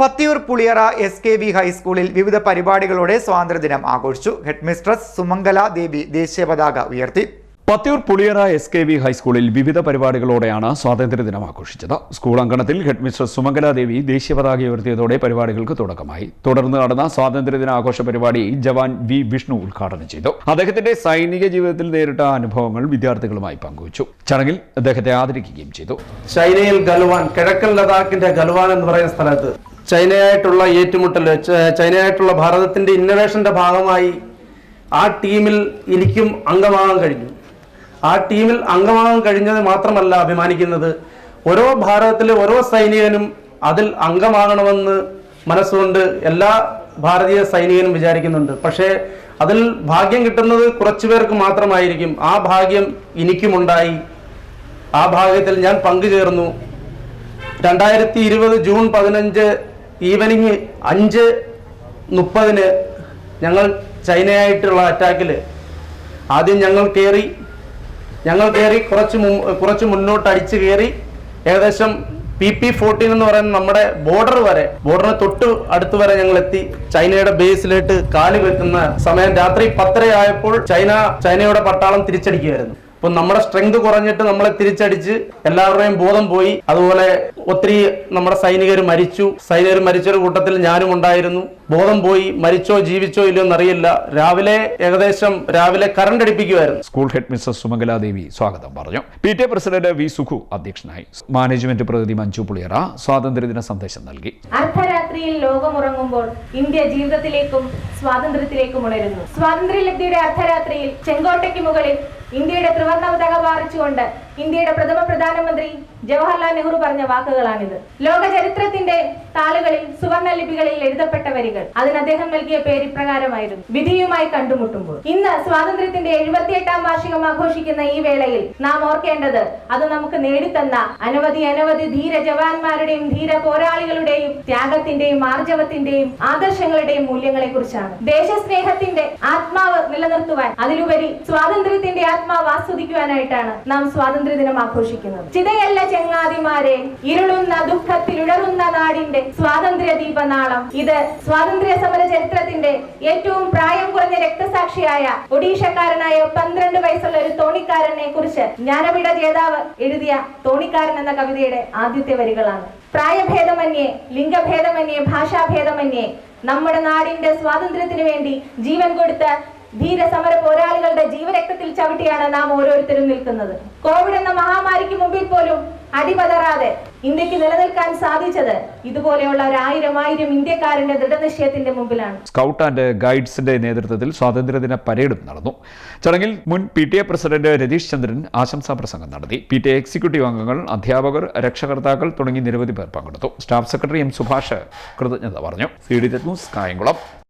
Pathiyoor Puliyara S K V ഹൈസ്കൂളിൽ വിവിധ പരിപാടികളോടെ സ്വാതന്ത്ര്യദിനം ആഘോഷിച്ചു. ഹെഡ്മിസ്ട്രസ് സുമംഗല ദേവി ദേശീയ പതാക ഉയർത്തി. Pathiyoor Puliyara S K V ഹൈസ്കൂളിൽ വിവിധ പരിപാടികളോടെയാണ് സ്വാതന്ത്ര്യദിനം ആഘോഷിച്ചത്. സ്കൂൾ അങ്കണത്തിൽ ഹെഡ് മിസ്റ്റർ സുമംഗലാദേവി ദേശീയ പതാക ഉയർത്തിയതോടെ പരിപാടികൾക്ക് തുടക്കമായി. തുടർന്ന് നടന്ന സ്വാതന്ത്ര്യദിന ആഘോഷ പരിപാടി ജവാൻ വി വിഷ്ണു ഉദ്ഘാടനം ചെയ്തു. അദ്ദേഹത്തിന്റെ സൈനിക ജീവിതത്തിൽ നേരിട്ട അനുഭവങ്ങൾ വിദ്യാർത്ഥികളുമായി പങ്കുവച്ചു. ചടങ്ങിൽ അദ്ദേഹത്തെ ആദരിക്കുകയും ചെയ്തു. ചൈനയിൽ ഗൽവാൻ കിഴക്കൻ ലഡാക്കിന്റെ ഗൽവാൻ എന്ന് പറയുന്ന സ്ഥലത്ത് ചൈനയായിട്ടുള്ള ഏറ്റുമുട്ടൽ ചൈനയായിട്ടുള്ള ഭാരതത്തിന്റെ ഇന്നവേഷന്റെ ഭാഗമായി ആ ടീമിൽ എനിക്കും അംഗമാകാൻ കഴിഞ്ഞു. ആ ടീമിൽ അംഗമാകാൻ കഴിഞ്ഞത് മാത്രമല്ല അഭിമാനിക്കുന്നത് ഓരോ ഭാരതത്തിലെ ഓരോ സൈനികനും അതിൽ അംഗമാകണമെന്ന് മനസ്സുകൊണ്ട് എല്ലാ ഭാരതീയ സൈനികനും വിചാരിക്കുന്നുണ്ട്. പക്ഷേ അതിൽ ഭാഗ്യം കിട്ടുന്നത് കുറച്ചു പേർക്ക് മാത്രമായിരിക്കും. ആ ഭാഗ്യം എനിക്കുമുണ്ടായി. ആ ഭാഗ്യത്തിൽ ഞാൻ പങ്കുചേർന്നു. രണ്ടായിരത്തി ഇരുപത് ജൂൺ പതിനഞ്ച് ഈവനിങ് അഞ്ച് മുപ്പതിന് ഞങ്ങൾ ചൈനയായിട്ടുള്ള അറ്റാക്കിൽ ആദ്യം ഞങ്ങൾ കയറി ഞങ്ങൾ കയറി കുറച്ച് കുറച്ച് മുന്നോട്ട് അടിച്ച് കയറി ഏകദേശം പി പി ഫോർട്ടീൻ എന്ന് പറയുന്ന നമ്മുടെ ബോർഡർ വരെ ബോർഡറിന് തൊട്ട് അടുത്ത് വരെ ഞങ്ങൾ എത്തി. ചൈനയുടെ ബേസിലേട്ട് കാൽ വെക്കുന്ന സമയം രാത്രി പത്തരയായപ്പോൾ ചൈന ചൈനയുടെ പട്ടാളം തിരിച്ചടിക്കുകയായിരുന്നു അപ്പൊ നമ്മുടെ സ്ട്രെങ്ത് കുറഞ്ഞിട്ട് നമ്മളെ തിരിച്ചടിച്ച് എല്ലാവരുടെയും ബോധം പോയി. അതുപോലെ ഒത്തിരി നമ്മുടെ സൈനികർ മരിച്ചു. സൈനികർ മരിച്ചൊരു കൂട്ടത്തിൽ ഞാനും ഉണ്ടായിരുന്നു. ബോധം പോയി മരിച്ചോ ജീവിച്ചോ ഇല്ലയോ എന്നറിയില്ല രാവിലെ ഏകദേശം രാവിലെ കറണ്ട് അടിപ്പിക്കുമായിരുന്നു സ്കൂൾ ഹെഡ് മിസ്റ്റർ സുമംഗലാദേവി സ്വാഗതം പറഞ്ഞു. P T A president V Sukhu അധ്യക്ഷനായി. മാനേജ്മെന്റ് പ്രതിനിധി മഞ്ജു പുളിയറ സ്വാതന്ത്ര്യദിന സന്ദേശം നൽകി. അർദ്ധരാത്രിയിൽ ലോകമുറങ്ങുമ്പോൾ ഇന്ത്യ ജീവിതത്തിലേക്കും സ്വാതന്ത്ര്യത്തിലേക്കും ഉണരുന്നു. സ്വാതന്ത്ര്യലബ്ധിയുടെ അർദ്ധരാത്രിയിൽ ചെങ്കോട്ടയ്ക്ക് മുകളിൽ ഇന്ത്യയുടെ ത്രിവർണ പതാക പാറിച്ചുകൊണ്ട് ഇന്ത്യയുടെ പ്രഥമ പ്രധാനമന്ത്രി ജവഹർലാൽ നെഹ്റു പറഞ്ഞ വാക്കുകളാണിത്. ലോക ചരിത്രത്തിന്റെ താളുകളിൽ സുവർണ ലിപികളിൽ എഴുതപ്പെട്ട വരികൾ അതിന് അദ്ദേഹം നൽകിയ പേര് ഇപ്രകാരമായിരുന്നു വിധിയുമായി കണ്ടുമുട്ടുമ്പോൾ. ഇന്ന് സ്വാതന്ത്ര്യത്തിന്റെ എഴുപത്തിയെട്ടാം വാർഷികം ആഘോഷിക്കുന്ന ഈ വേളയിൽ നാം ഓർക്കേണ്ടത് അത് നമുക്ക് നേടിത്തന്ന അനവധി അനവധി ധീര ജവാന്മാരുടെയും ധീര പോരാളികളുടെയും ത്യാഗത്തിന്റെയും ആർജവത്തിന്റെയും ആദർശങ്ങളുടെയും മൂല്യങ്ങളെ കുറിച്ചാണ് ദേശസ്നേഹത്തിന്റെ ആത്മാവ് നിലനിർത്തുവാൻ അതിലുപരി സ്വാതന്ത്ര്യത്തിന്റെ ആത്മാവ് ആസ്വദിക്കുവാനായിട്ടാണ് നാം സ്വാതന്ത്ര്യ ദിനം ആഘോഷിക്കുന്നത്. ചിതയല്ല ചെങ്ങാതിമാരെ ഇരുളുന്ന ദുഃഖത്തിൽ ഉഴറുന്ന നാടിന്റെ സ്വാതന്ത്ര്യ ദീപനാളം ഇത് സ്വാതന്ത്ര്യ സമര ചരിത്രത്തിന്റെ ഏറ്റവും പ്രായം കുറഞ്ഞ രക്തസാക്ഷിയായ ഒഡീഷക്കാരനായ പന്ത്രണ്ട് വയസ്സുള്ള ഒരു തോണിക്കാരനെ കുറിച്ച് ജ്ഞാനപീഠ ജേതാവ് എഴുതിയ തോണിക്കാരൻ എന്ന കവിതയുടെ ആദ്യത്തെ വരികളാണ്. പ്രായഭേദമന്യേ ലിംഗഭേദമന്യേ ഭാഷാഭേദമന്യേ നമ്മുടെ നാടിന്റെ സ്വാതന്ത്ര്യത്തിന് വേണ്ടി ജീവൻ കൊടുത്ത ധീരസമര പോരാളികളുടെ ജീവരക്തത്തിൽ ചവിട്ടിയാണ് നാം ഓരോരുത്തരും നിൽക്കുന്നത്. കോവിഡ് എന്ന മഹാമാരിക്ക് മുമ്പിൽ പോലും അടിപതറാതെ ഇന്ത്യയ്ക്ക് നിലനിൽക്കാൻ സാധിച്ചത് ഇതുപോലെയുള്ള ഒരു ആയിരം ആയിരം ഇന്ത്യക്കാരന്റെ ദൃഢനിശ്ചയത്തിന്റെ മുമ്പിലാണ്. സ്കൗട്ട് ആൻഡ് ഗൈഡ്സിന്റെ നേതൃത്വത്തിൽ സ്വാതന്ത്ര്യദിന പരേഡും നടന്നു. ചടങ്ങിൽ മുൻ P T A president Ratheesh Chandran ആശംസാ പ്രസംഗം നടത്തി. പി ടി എ എക്സിക്യൂട്ടീവ് അംഗങ്ങൾ അധ്യാപകർ രക്ഷകർത്താക്കൾ തുടങ്ങി നിരവധി പേർ പങ്കെടുത്തു. സ്റ്റാഫ് സെക്രട്ടറി എം സുഭാഷ് കൃതജ്ഞത പറഞ്ഞു. C D news Kayamkulam.